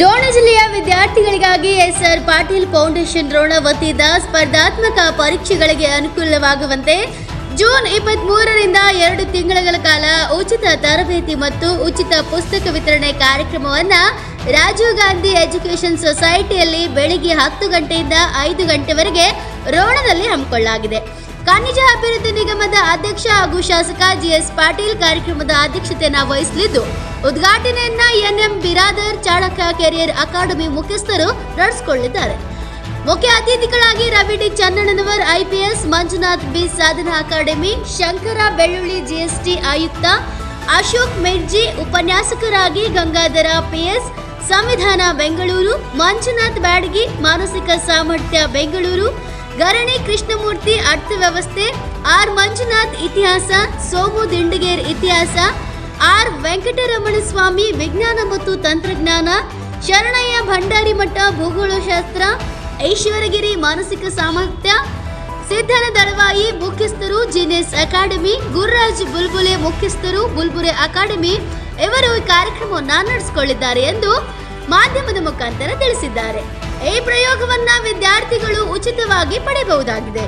ರೋಣ ಜಿಲ್ಲೆಯ ವಿದ್ಯಾರ್ಥಿಗಳಿಗಾಗಿ S R Patil foundation Ron ವತಿಯಿಂದ ಸ್ಪರ್ಧಾತ್ಮಕ ಪರೀಕ್ಷೆಗಳಿಗೆ ಅನುಕೂಲವಾಗುವಂತೆ ಜೂನ್ ಇಪ್ಪತ್ತ್ ಮೂರರಿಂದ ಎರಡು ತಿಂಗಳ ಕಾಲ ಉಚಿತ ತರಬೇತಿ ಮತ್ತು ಉಚಿತ ಪುಸ್ತಕ ವಿತರಣೆ ಕಾರ್ಯಕ್ರಮವನ್ನು ರಾಜೀವ್ ಗಾಂಧಿ ಎಜುಕೇಷನ್ ಸೊಸೈಟಿಯಲ್ಲಿ ಬೆಳಿಗ್ಗೆ ಹತ್ತು ಗಂಟೆಯಿಂದ ಐದು ಗಂಟೆವರೆಗೆ ರೋಣದಲ್ಲಿ ಹಮ್ಮಿಕೊಳ್ಳಲಾಗಿದೆ. ಖನಿಜ ಅಭಿವೃದ್ಧಿ ನಿಗಮದ ಅಧ್ಯಕ್ಷ ಹಾಗೂ ಶಾಸಕ ಜಿಎಸ್ ಪಾಟೀಲ್ ಕಾರ್ಯಕ್ರಮದ ಅಧ್ಯಕ್ಷತೆಯನ್ನು ವಹಿಸಲಿದ್ದು, ಉದ್ಘಾಟನೆಯನ್ನ NM Biradar Chanaka career academy ಮುಖ್ಯಸ್ಥರು ನಡೆಸಿಕೊಳ್ಳಿದ್ದಾರೆ ಮುಖ್ಯ ಅತಿಥಿಗಳಾಗಿ Ravi D Channannavar IPS Manjunath B Sadhana academy, Shankara Bellulli GST ಆಯುಕ್ತ, ಅಶೋಕ್ ಮೆಡ್ಜಿ ಉಪನ್ಯಾಸಕರಾಗಿ ಗಂಗಾಧರ ಪಿಎಸ್ ಸಂವಿಧಾನ ಬೆಂಗಳೂರು, ಮಂಜುನಾಥ್ ಬ್ಯಾಡಗಿ, ಮಾನಸಿಕ ಸಾಮರ್ಥ್ಯ ಬೆಂಗಳೂರು, ಗರಣಿ ಕೃಷ್ಣಮೂರ್ತಿ ಅರ್ಥವ್ಯವಸ್ಥೆ, ಆರ್ ಮಂಜುನಾಥ್ ಇತಿಹಾಸ, ಸೋಮು ದಿಂಡಿಗೇರ್ ಇತಿಹಾಸ ಆರ್ ವೆಂಕಟರಮಣ ಸ್ವಾಮಿ ವಿಜ್ಞಾನ ಮತ್ತು ತಂತ್ರಜ್ಞಾನ, ಶರಣಯ್ಯ ಭಂಡಾರಿ ಮಠ, ಭೂಗೋಳಶಾಸ್ತ್ರ, ಐಶ್ವರಗಿರಿ ಮಾನಸಿಕ ಸಾಮರ್ಥ್ಯ, ಸಿದ್ಧನ ದಳವಾಯಿ ಮುಖ್ಯಸ್ಥರು, ಜಿನೆಸ್ ಅಕಾಡೆಮಿ, ಗುರುರಾಜ್ ಬುಲ್ಬುಲೆ ಮುಖ್ಯಸ್ಥರು ಬುಲ್ಬುಲೆ ಅಕಾಡೆಮಿ ಇವರು ಈ ಕಾರ್ಯಕ್ರಮವನ್ನು ನಡೆಸಿಕೊಳ್ಳಿದ್ದಾರೆ ಎಂದು ಮಾಧ್ಯಮದ ಮುಖಾಂತರ ತಿಳಿಸಿದ್ದಾರೆ. ಈ ಪ್ರಯೋಗವನ್ನ ವಿದ್ಯಾರ್ಥಿಗಳು ಉಚಿತವಾಗಿ ಪಡೆಯಬಹುದಾಗಿದೆ.